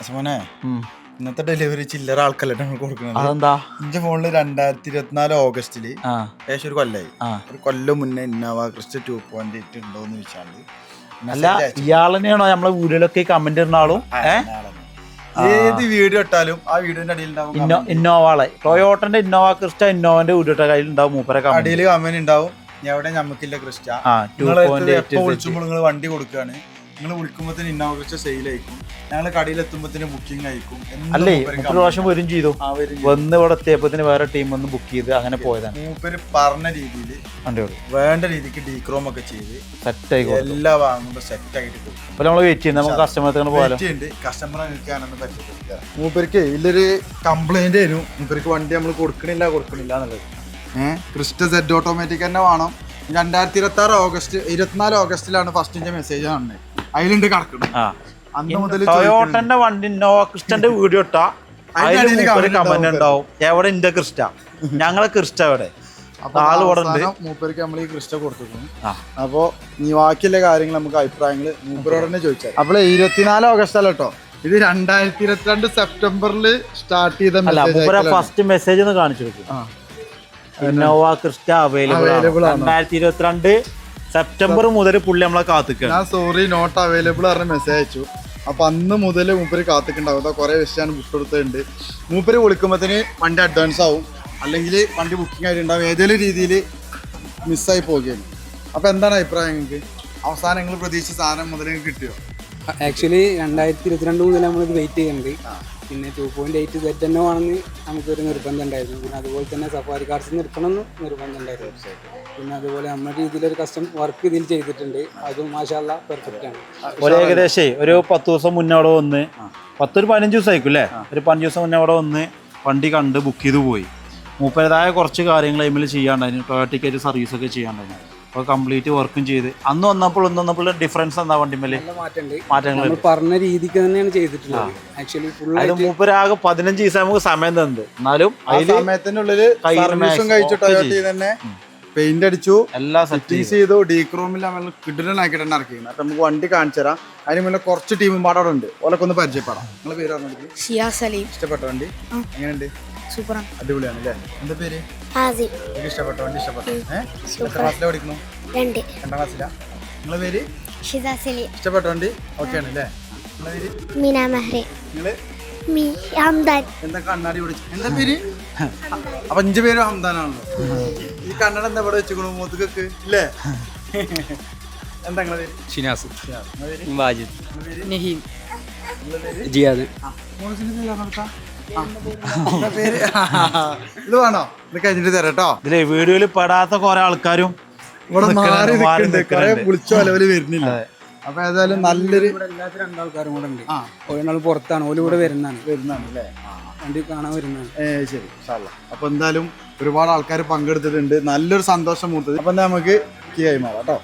അസമോനെ ഇന്നത്തെ ഡെലിവറി ചില്ലറ ആൾക്കല്ലേ കൊടുക്കുന്നത്? അതെന്താ? എന്റെ ഫോണിൽ രണ്ടായിരത്തി ഇരുപത്തിനാല് ഓഗസ്റ്റിൽ ഏകദേശം ഒരു കൊല്ലായി. ഒരു കൊല്ലം മുന്നേ Innova Crysta two point eight ഉണ്ടോ എന്ന് വെച്ചാണ്ട് അല്ല ഇയാൾ തന്നെയാണോ നമ്മളെ വീഡിയോയിലൊക്കെ കമന്റ് ഇടുന്ന ആളും? ഏത് വീഡിയോ ഇട്ടാലും ആ വീഡിയോന്റെ അടിയിൽ ഇന്നോവാളെ ടൊയോട്ടന്റെ ഇന്നോവ ക്രിസ്റ്റ ഇന്നോവന്റെ വീഡിയോയുടെ കയ്യിൽ ഉണ്ടാവും മൂപ്പര അടിയിൽ കമന്റ് ഉണ്ടാവും. എവിടെ ഞമ്മക്കില്ല ക്രിസ്റ്റ. വിളിച്ചുമ്പോൾ നിങ്ങൾ വണ്ടി കൊടുക്കുകയാണ് നിങ്ങൾ വിളിക്കുമ്പോഴത്തേന് ഇന്നോവ ക്രിസ്റ്റ സെയിൽ ആയിരിക്കും. ഞങ്ങൾ കടയിൽ തന്നെ ബുക്കിംഗ് ആയിരിക്കും അല്ലേ? മുപ്പത് പ്രാവശ്യം വരും ചെയ്തു. വന്ന് ഇവിടെ എത്തിയപ്പത്തിന് വേറെ ടീം വന്ന് ബുക്ക് ചെയ്ത് അങ്ങനെ പോയതാണ്. മൂപ്പര് പറഞ്ഞ രീതിയിൽ വേണ്ട രീതിക്ക് ഡീക്രോം ഒക്കെ ചെയ്ത് സെറ്റ് ആയി എല്ലാം വാങ്ങുമ്പോൾ സെറ്റ് ആയിട്ട് കൊടുക്കും അപ്പൊ നമ്മൾ വെയിറ്റ് ചെയ്യുന്നത് നമുക്ക് കസ്റ്റമർ പോയാലോ? കസ്റ്റമറെ നിൽക്കാനൊന്നും പറ്റില്ല മൂപ്പർക്ക് ഇതിലൊരു കംപ്ലൈന്റ് വരും. മൂപ്പർക്ക് വണ്ടി നമ്മൾ കൊടുക്കണില്ല കൊടുക്കണില്ല എന്നുള്ളത്. ഏഹ് ക്രിസ്റ്റ സെറ്റ് ഓട്ടോമാറ്റിക് തന്നെ വേണം. രണ്ടായിരത്തി ഇരുപത്തി ആറ് ഓഗസ്റ്റ് ഇരുപത്തിനാല് ഓഗസ്റ്റിലാണ് ഫസ്റ്റിന്റെ മെസ്സേജ് കാണുന്നത് അതിലുണ്ട് ആ. അന്ന് മുതൽ ടൊയോട്ടന്റെ വണ്ടി ഇന്നോവ ക്രിസ്റ്റന്റെ വീഡിയോ ഇട്ടാ അതിന്റെ അതിൽ അടിയിൽ കമന്റ് ഉണ്ടാവും. എവിടെ? ഇന്റെ ക്രിസ്റ്റ. ഞങ്ങളെ ക്രിസ്റ്റ എവിടെ മൂപ്പർക്ക് നമ്മൾ ഈ ക്രിസ്റ്റ കൊടുത്തിരുന്നു. അപ്പോ നീ ബാക്കിയുള്ള കാര്യങ്ങൾ നമുക്ക് അഭിപ്രായങ്ങൾ മൂപ്പരോട് തന്നെ ചോദിച്ചാൽ അപ്പോൾ ഇരുപത്തിനാല് ഓഗസ്റ്റ് അല്ല കേട്ടോ? ഇത് രണ്ടായിരത്തി ഇരുപത്തിരണ്ട് സെപ്റ്റംബറിൽ സ്റ്റാർട്ട് ചെയ്ത ഫസ്റ്റ് മെസ്സേജ് ഒന്ന് കാണിച്ചു കൊടുക്കും. ഇന്നോവ ക്രിസ്റ്റ അവൈലബിൾ ആണ്. രണ്ടായിരത്തി ഇരുപത്തിരണ്ട് സെപ്റ്റംബർ മുതൽ പുള്ളി നമ്മളെ കാത്തിക്കുക ഞാൻ സോറി നോട്ട് അവൈലബിൾ പറഞ്ഞ മെസ്സേജ് അയച്ചു. അപ്പൊ അന്ന് മുതൽ മൂപ്പര് കാത്തിക്കുണ്ടാവും അതാ കുറെ വിഷയമാണ് ബുക്ക് കൊടുത്തിട്ടുണ്ട് മൂപ്പര് വിളിക്കുമ്പോഴത്തേന് വണ്ടി അഡ്വാൻസ് ആവും. അല്ലെങ്കിൽ വണ്ടി ബുക്കിംഗ് ആയിട്ടുണ്ടാവും. ഏതെങ്കിലും രീതിയിൽ മിസ്സായി പോകുകയാണ്. അപ്പൊ എന്താണ് അഭിപ്രായം നിങ്ങൾക്ക്? അവസാനം നിങ്ങൾ പ്രതീക്ഷിച്ച സാധനം മുതൽ കിട്ടിയോ? ആക്ച്വലി രണ്ടായിരത്തി ഇരുപത്തിരണ്ട് മുതൽ നമ്മളിത് വെയിറ്റ് ചെയ്യുന്നുണ്ട്. പിന്നെ ടു പോയിന്റ് എയ്റ്റ് സെറ്റ് തന്നെ വേണമെന്ന് നമുക്കൊരു നിർബന്ധം ഉണ്ടായിരുന്നു. പിന്നെ അതുപോലെ തന്നെ സഫാരി കാർഡ്സ് നിർത്തണമെന്ന് നിർബന്ധം ഉണ്ടായിരുന്നു. പിന്നെ അതുപോലെ നമ്മുടെ രീതിയിലൊരു കസ്റ്റം വർക്ക് ഇതിൽ ചെയ്തിട്ടുണ്ട്. അതും മാഷാല്ല പെർഫെക്റ്റ് ആണ്. ഒരു ഏകദേശം ഒരു പത്ത് ദിവസം മുന്നേ അവിടെ വന്ന് പത്തൊരു പതിനഞ്ച് ദിവസം ആയിരിക്കും അല്ലേ ഒരു പതിനഞ്ച് ദിവസം മുന്നേ അവിടെ വന്ന് വണ്ടി കണ്ട് ബുക്ക് ചെയ്ത് പോയി. മൂപ്പരതായ കുറച്ച് കാര്യങ്ങൾ എമ്മിൽ ചെയ്യാണ്ടായിരുന്നു. ടൊയോട്ടിക്കായിട്ട് സർവീസ് ഒക്കെ ചെയ്യാണ്ടായിരുന്നു. അപ്പോൾ കംപ്ലീറ്റ് വർക്കും ചെയ്ത്. അന്ന് വന്നപ്പോൾ ഒന്ന് വന്നപ്പോൾ ഡിഫറൻസ് എന്താ വണ്ടി മേലെ മാറ്റങ്ങൾ നമ്മൾ പറഞ്ഞ രീതിക്ക് തന്നെയാണ് ചെയ്തിട്ടുള്ളത്. ആക്ച്വലി ഫുൾ അതിൽ മൂപ്പരാകെ പതിനഞ്ച് ദിവസം നമുക്ക് സമയം തന്നത് എന്നാലും ആ സമയത്തിനുള്ളിൽ കഴിച്ചിട്ട് തന്നെ പെയിന്റ് അടിച്ചു എല്ലാ സെറ്റ് ഫിറ്റിങ്സ് ചെയ്തു. ഡീക്രോമിൽ നമ്മൾ കിഡിലാക്കിയിട്ട് തന്നെ ഇറക്കിയിരുന്നു അപ്പൊ നമുക്ക് വണ്ടി കാണിച്ചു തരാം. അതിന് മുന്നേ കുറച്ച് ടീമും പാടവിടെ ഉണ്ട്. ഓലൊക്കെ ഒന്ന് പരിചയപ്പെടാം. നിങ്ങൾ പേര് പറഞ്ഞിട്ട് ഷിയാ സലീം. ഇഷ്ടപ്പെട്ട വണ്ടി? എങ്ങനെയുണ്ട്? സൂപ്പറാണ് അടിപൊളിയാണ് അല്ലേ? എന്താ പേര്? ഇഷ്ടപ്പെട്ട? വണ്ടി ഇഷ്ടപ്പെട്ടു? ഏഹ് ക്ലാസ്സിലാണ് പഠിക്കുന്നു രണ്ട്. ക്ലാസ്സിലാ നിങ്ങളെ പേര്? ഷിദ സലീം. ഇഷ്ടപ്പെട്ട വണ്ടി? ഓക്കെ ആണ് അല്ലേ? നിങ്ങളെ പേര്? മീന മഹരി. നിങ്ങൾ? എന്താ കണ്ണാടി എന്താ പേര്? അപ്പൊ അഞ്ചു പേരും ഹംദാനാണല്ലോ ഈ കണ്ണട എന്താ ഇവിടെ വെച്ചുക്കണു മുതുകൊക്കെ ഇല്ലേ? എന്താ നിങ്ങളെ പേര്? ഷിനാസ്. നിങ്ങളെ പേര്? വാജിദ്. നഹീം. ജിയാദ്. ആ, മോളസിന്റെ പേര്? ആ. പേര് ഇത് വേണോ? ഇത് കഴിഞ്ഞിട്ട് തരാം കേട്ടോ. ഇതിലെ വീഡിയോയിൽ പെടാത്ത കുറെ ആൾക്കാരും ഇവിടെ മാറി നിൽക്കുന്നുണ്ട് കുറെ വിളിച്ചോ അലവൽ വരുന്നില്ല. അപ്പൊ ഏതായാലും നല്ലൊരു എല്ലാത്തിനും രണ്ടാൾക്കാരും കൂടെ ഉണ്ട്. ഒരാൾ പുറത്താണ്. ഓൽ ഇവിടെ വരുന്നാണ് വരുന്നതാണ് അല്ലേ? വണ്ടി കാണാൻ വരുന്നത് ഏ ശരി. അപ്പൊ എന്തായാലും ഒരുപാട് ആൾക്കാർ പങ്കെടുത്തിട്ടുണ്ട്. നല്ലൊരു സന്തോഷം മൂത്തത്. അപ്പൊ നമുക്ക് കീ കൈമാറാം കേട്ടോ.